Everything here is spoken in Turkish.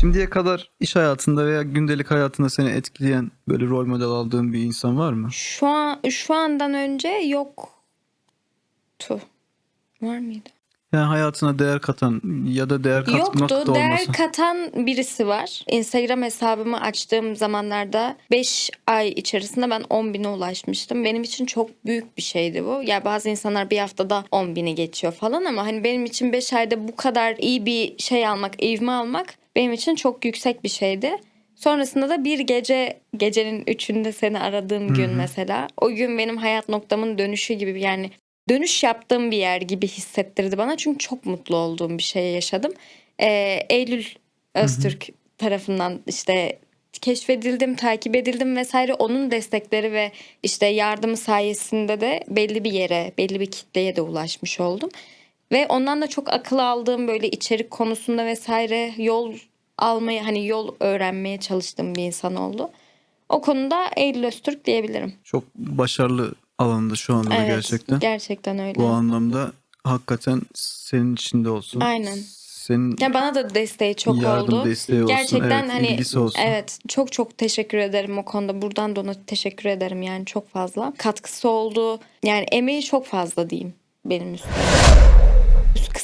Şimdiye kadar iş hayatında veya gündelik hayatında seni etkileyen böyle rol model aldığın bir insan var mı? Şu an şu andan önce yoktu. Var mıydı? Yani hayatına değer katan ya da değer katmak da Yoktu. Değer olmasa. katan birisi var. Instagram hesabımı açtığım zamanlarda 5 ay içerisinde ben 10 bine ulaşmıştım. Benim için çok büyük bir şeydi bu. Ya bazı insanlar bir haftada 10 bini geçiyor falan ama hani benim için 5 ayda bu kadar iyi bir şey almak, ivme almak benim için çok yüksek bir şeydi. Sonrasında da bir gece gecenin üçünde seni aradığım gün mesela. O gün benim hayat noktamın dönüşü gibi yani dönüş yaptığım bir yer gibi hissettirdi bana. Çünkü çok mutlu olduğum bir şey yaşadım. Ee, Eylül Öztürk tarafından işte keşfedildim, takip edildim vesaire. Onun destekleri ve işte yardımı sayesinde de belli bir yere, belli bir kitleye de ulaşmış oldum. Ve ondan da çok akıl aldığım böyle içerik konusunda vesaire yol almaya hani yol öğrenmeye çalıştığım bir insan oldu. O konuda Eylül Öztürk diyebilirim. Çok başarılı alanında şu anda da Evet, gerçekten. Gerçekten öyle. Bu anlamda hakikaten senin içinde olsun. Aynen. Senin Ya bana da desteği çok yardım oldu. desteği olsun. Gerçekten evet, hani ilgisi olsun. evet çok çok teşekkür ederim o konuda. Buradan da ona teşekkür ederim yani çok fazla. Katkısı oldu. Yani emeği çok fazla diyeyim benim üstüme.